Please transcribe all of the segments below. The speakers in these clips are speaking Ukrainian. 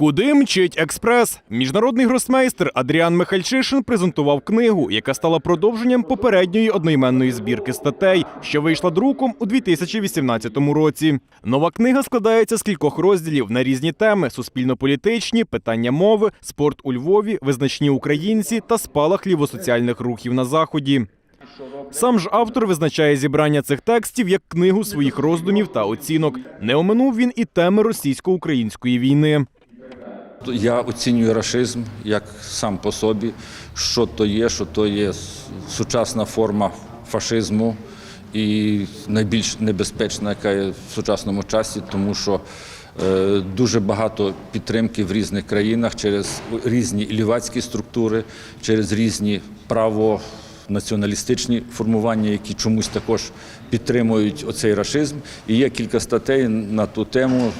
Куди мчить експрес? Міжнародний гросмейстер Адріан Михальчишин презентував книгу, яка стала продовженням попередньої одноіменної збірки статей, що вийшла друком у 2018 році. Нова книга складається з кількох розділів на різні теми: суспільно-політичні, питання мови, спорт у Львові, визначні українці та спалах лівосоціальних рухів на заході. Сам ж автор визначає зібрання цих текстів як книгу своїх роздумів та оцінок. Не оминув він і теми російсько-української війни. Я оцінюю рашизм як сам по собі, що то є, що то є сучасна форма фашизму і найбільш небезпечна, яка є в сучасному часі, тому що е, дуже багато підтримки в різних країнах через різні лівацькі структури, через різні право. Націоналістичні формування, які чомусь також підтримують оцей рашизм. І є кілька статей на ту тему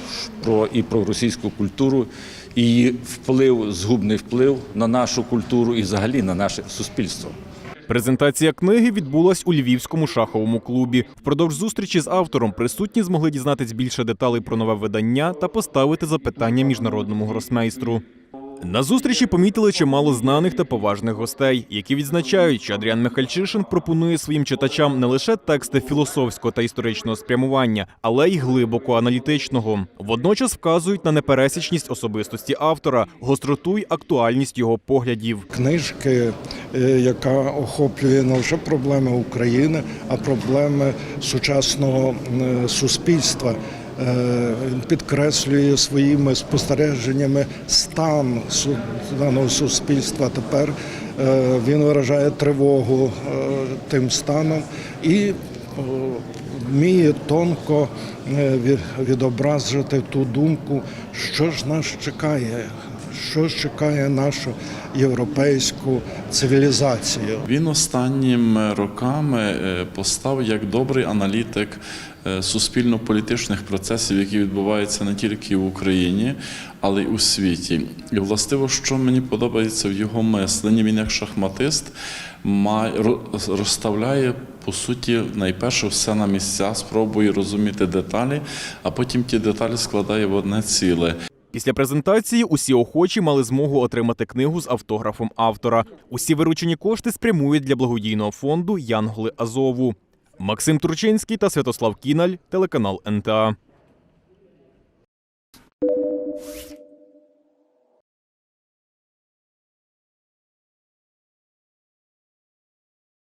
про і про російську культуру, і її вплив, згубний вплив на нашу культуру і взагалі на наше суспільство. Презентація книги відбулась у львівському шаховому клубі. Впродовж зустрічі з автором присутні змогли дізнатись більше деталей про нове видання та поставити запитання міжнародному гросмейстру. На зустрічі помітили чимало знаних та поважних гостей, які відзначають, що Адріан Михальчишин пропонує своїм читачам не лише тексти філософського та історичного спрямування, але й глибоко аналітичного. Водночас вказують на непересічність особистості автора, гостроту й актуальність його поглядів. книжки, е, яка охоплює не лише проблеми України, а проблеми сучасного е, суспільства. Е, Він підкреслює своїми спостереженнями стан даного суспільства. Тепер е, він виражає тривогу е, тим станом і вміє тонко відобразити ту думку, що ж нас чекає, що чекає нашу європейську цивілізацію. Він останніми роками е, постав як добрий аналітик е, суспільно-політичних процесів, які відбуваються не тільки в Україні, але й у світі. І властиво, що мені подобається в його мисленні, він як шахматист розставляє по суті найперше все на місця, спробує розуміти деталі, а потім ті деталі складає в одне ціле. Після презентації усі охочі мали змогу отримати книгу з автографом автора. Усі виручені кошти спрямують для благодійного фонду Янголи Азову. Максим Турчинський та Святослав Кіналь, телеканал НТА.